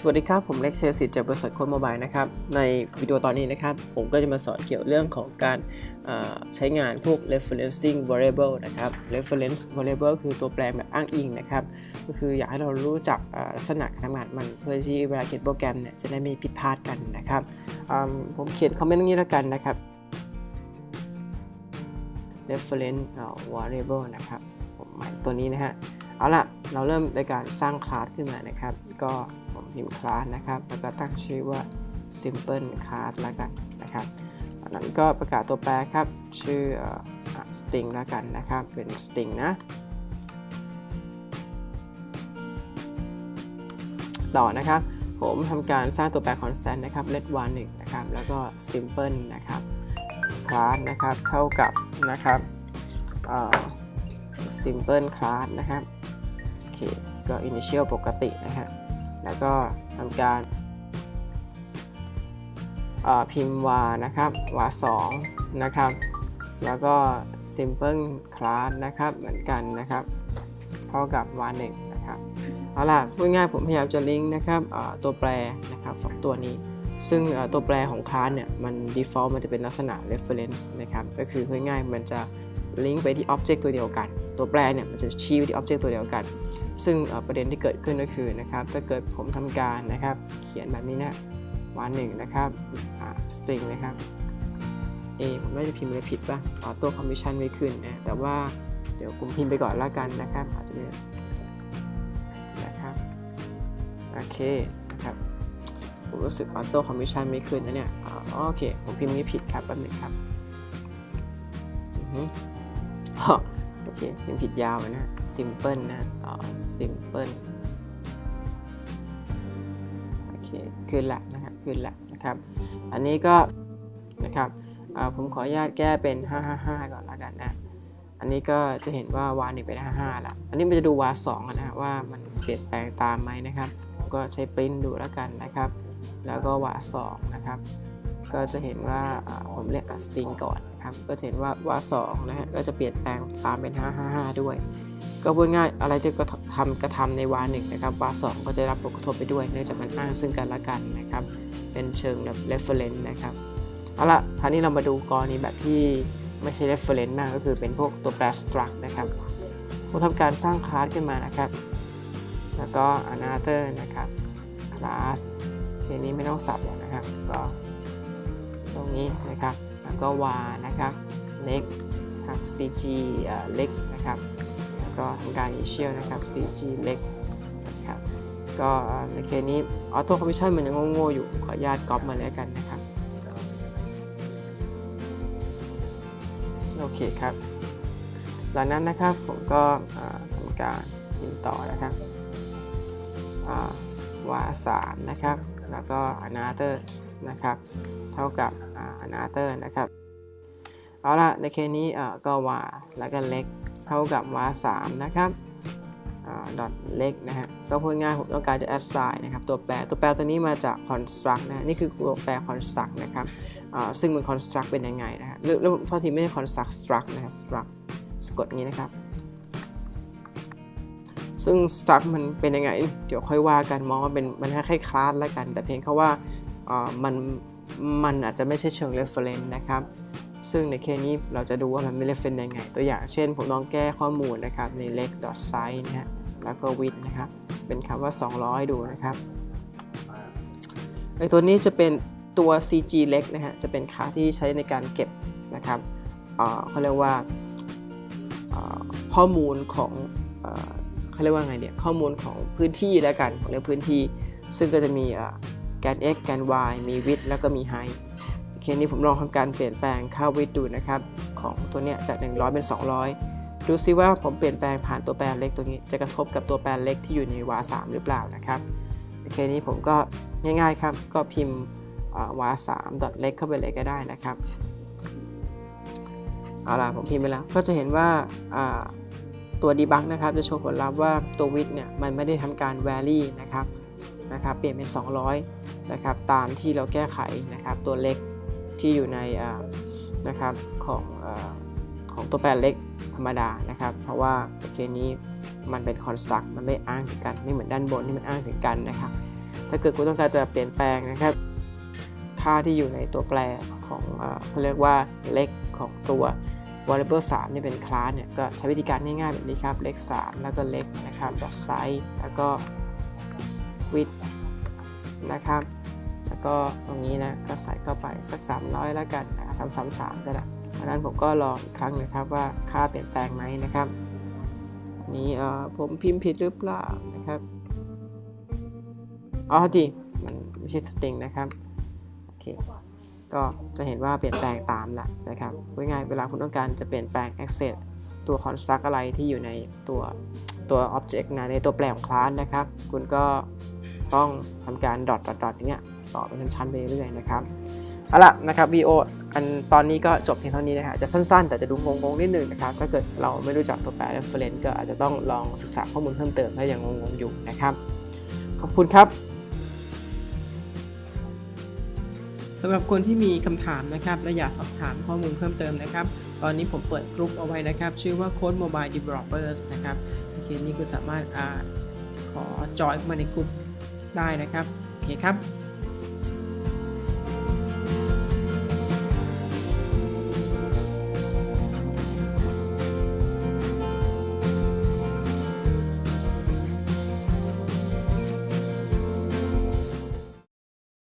สวัสดีครับ ผมเล็กเชยร์สิทธิ์จากบริษัทโคนโมบายนะครับ ในวิดีโอตอนนี้นะครับ ผมก็จะมาสอนเกี่ยวเรื่องของการใช้งานพวก referencing variable นะครับ reference variable คือตัวแปรแบบอ้างอิงนะครับ ก็คืออยากให้เรารู้จักลักษณะการทำงานมัน เพื่อที่เวลาเขียนโปรแกรมเนี่ยจะได้ไม่ผิดพลาดกันนะครับ ผมเขียนคอมเมนต์ตรงนี้แล้วกันนะครับ reference variable นะครับ ผมหมายตัวนี้นะฮะ เอาล่ะ เราเริ่มในการสร้างคลาสขึ้นมานะครับ ก็ พิมพ์คลาสนะครับ แล้วก็ตั้งชื่อว่า simple class แล้วกันนะครับจากนั้นก็ประกาศตัวแปรครับ ชื่ออ string แล้วกันนะครับ เป็น string นะ ต่อนะครับ ผมทำการสร้างตัวแปร constant นะครับ let one 1นะครับ แล้วก็ simple นะครับ class นะครับ เท่ากับนะครับ simple class นะครับ โอเค ก็ initial ปกตินะฮะ แล้วก็ทำการพิมพ์ var นะครับ var 2นะครับ แล้วก็ simple class นะครับ เหมือนกันนะครับ เท่ากับ var 1นะครับ เอาล่ะพูดง่ายๆผมพยายามจะลิงก์นะครับตัวแปรนะครับสองตัวนี้ ซึ่งตัวแปรของคลาสเนี่ยมัน default มันจะเป็นลักษณะ reference นะครับ ก็คือพูดง่ายๆมันจะลิงก์ไปที่ object ตัวเดียวกัน ตัวแปรเนี่ยมันจะชี้ไปที่ object ตัวเดียวกัน ซึ่งประเด็นที่เกิดขึ้นก็คือนะครับถ้าเกิดผมทำการนะครับ เขียนแบบนี้นะวันหนึ่งนะครับอ่า string นะครับเอผมน่าจะพิมพ์อะไรผิดป่ะออโต้คอมมิชชั่นไม่ขึ้นนะแต่ว่าเดี๋ยวผมพิมพ์ไปก่อนล้วกันนะครับอาจจะเป็นนะครับโอเคนะครับผมรู้สึกออโต้คอมมิชชั่นไม่ขึ้นนะเนี่ยอ๋อโอเค ผมพิมพ์นี้ผิดครับแป๊บหนึงครับอือฮึโอเคพิมพ์ผิดยาวนะ simple นะอ๋อ simple โอเคขึ้นละนะครับขึ้นละนะครับ อันนี้ก็นะครับอ่าผมขออนุญาตแก้เป็น 555 ก่อนแล้วกันนะ อันนี้ก็จะเห็นว่าวาหนึ่งเป็น 55ละอันนี้มันจะดูวา2นะฮะว่ามันเปลี่ยนแปลงตามไหมนะครับ ก็ใช้ปริ้นดูแล้วกันนะครับ แล้วก็วา2นะครับ ก็จะเห็นว่าอ่าผมเรียกสตริงก่อนนะครับ ก็จะเห็นว่าวา2นะฮะ ก็จะเปลี่ยนแปลงตามเป็น 555 ด้วย ก็พูดง่ายอะไรที่กระทำกระทำในวาหนึ่งนะครับวาสองก็จะรับผลกระทบไปด้วย เนื่องจากมันอ้างซึ่งกันและกันนะครับ เป็นเชิงแบบ reference นะครับเอาละคราวนี้เรามาดูกรณีแบบที่ไม่ใช่ reference มากก็คือเป็นพวกตัวแปร struct นะครับผมทำการสร้างคลาสขึ้นมานะครับ แล้วก็ another นะครับ class ทีนี้ไม่ต้องสับหรอกนะครับ ก็ตรงนี้นะครับ แล้วก็ var นะครับเล็กครับ cg เออเล็กนะครับ ก็ทำการ initial นะครับ cg เล็กนะครับก็ในเคสนี้ auto commission มันยังโง่ๆอยู่ขออนุญาตก๊อปมาแล้วกันนะครับโอเคครับ หลังนั้นนะครับผมก็ทำการพิมพ์ต่อนะครับอ่าวาสามนะครับ แล้วก็ another นะครับ เท่ากับอ่า another นะครับ เอาละในเคสนี้ก็วาแล้วก็เล็ก เท่ากับวาสามนะครับดอทเล็กนะฮะก็พูดง่ายผมต้องการจะ assign นะครับตัวแปรตัวแปรตัวนี้มาจาก construct นะนี่คือตัวแปร construct นะครับอ่าซึ่งมัน construct เป็นยังไงนะฮะหรือหรือทษทีไม่ใช่ construct struct นะครับ struct สะกดงนี้นะครับ ซึ่ง struct มันเป็นยังไง เดี๋ยวค่อยว่ากันมองว่าเป็นมันแค่คลาสแล้วกัน แต่เพียงแค่ว่าอ่ามันมันอาจจะไม่ใช่เชิง reference นะครับ ซึ่งในเคสนี้เราจะดูว่ามันม่ reference ยังไง ตัวอย่างเช่น ผมลองแก้ข้อมูลนะครับใน leg t size นะฮะแล้วก็ width นะครับเป็นคำว่า 200 ดูนะครับไอตัวนี้จะเป็นตัว CG เล็กนะฮะจะเป็นค่าที่ใช้ในการเก็บนะครับเอ่อเขาเรียกว่าอ่อข้อมูลของเอ่อเขาเรียกว่าไงเนี่ยข้อมูลของพื้นที่แล้วกันของเรื่องพื้นที่ ซึ่งก็จะมีอ่อแกน x แกน y มี width แล้วก็มี height โอเคนี้ผมลองทำการเปลี่ยนแปลงค่า width ดูนะครับ ของตัวเนี้ยจาก 100 เป็น 200 ดูซิว่าผมเปลี่ยนแปลงผ่านตัวแปรเล็กตัวนี้จะกระทบกับตัวแปรเล็กที่อยู่ในวา3หรือเปล่านะครับโอเคนี้ผมก็ง่ายๆครับ ก็พิมพ์วาสามดอทเล็กเข้าไปเลยก็ได้นะครับเอาล่ะผมพิมพ์ไปแล้วก็จะเห็นว่าตัว debug นะครับจะโชว์ผลลัพธ์ว่าตัว width เนี่ยมันไม่ได้ทำการ vary นะครับนะครับเปลี่ยนเป็น 200 นะครับ ตามที่เราแก้ไขนะครับ ตัวเล็ก ที่อยู่ในนะครับของอของตัวแปรเล็กธรรมดานะครับ เพราะว่าโอเคนี้มันเป็น construct มันไม่อ้างถึงกันไม่เหมือนด้านบนที่มันอ้างถึงกันนะครับ ถ้าเกิดคุณต้องการจะเปลี่ยนแปลงนะครับ ค่าที่อยู่ในตัวแปรของเขาเรียกว่าเลขของตัว variable 3นี่เป็นคลาสเนี่ยก็ใช้วิธีการง่ายๆแบบนี้ครับเลข3แล้วก็เลขนะครับ dot size แล้วก็ width นะครับ แล้วก็ตรงนี้นะก็ใส่เข้าไปสัก 300 แล้วกันนะ333ก็ได้อันนั้นผมก็ลองอีกครั้งนะครับว่าค่าเปลี่ยนแปลงไหมนะครับนนี้เอ่อผมพิมพ์ผิดหรือเปล่านะครับอ๋อจริงมันไม่ใช่สตริงนะครับโอเคก็จะเห็นว่าเปลี่ยนแปลงตามละนะครับง่ายๆเวลาคุณต้องการจะเปลี่ยนแปลง access ตัว construct อะไรที่อยู่ในตัวตัว object นะในตัวแปลของ class นะครับ คุณก็ ต้องทำการ dot dot dot อย่างเงี้ยต่อเป็นชั้นๆไปเรื่อยๆนะครับเอาล่ะนะครับ VO อันตอนนี้ก็จบเพียงเท่านี้นะครับจะสั้นๆ แต่จะดูงงๆนิดนึงนะครับถ้าเกิดเราไม่รู้จักตัวแปร reference ก็อาจจะต้องลองศึกษาข้อมูลเพิ่มเติมถ้ายังงงๆอยู่นะครับ ขอบคุณครับสำหรับคนที่มีคำถามนะครับและอยากสอบถามข้อมูลเพิ่มเติมนะครับ ตอนนี้ผมเปิดกลุ่มเอาไว้นะครับ ชื่อว่า Code Mobile Developers นะครับโอเคนี่คุณสามารถอขอจอยมาในกลุ่ม ได้นะครับ โอเคครับ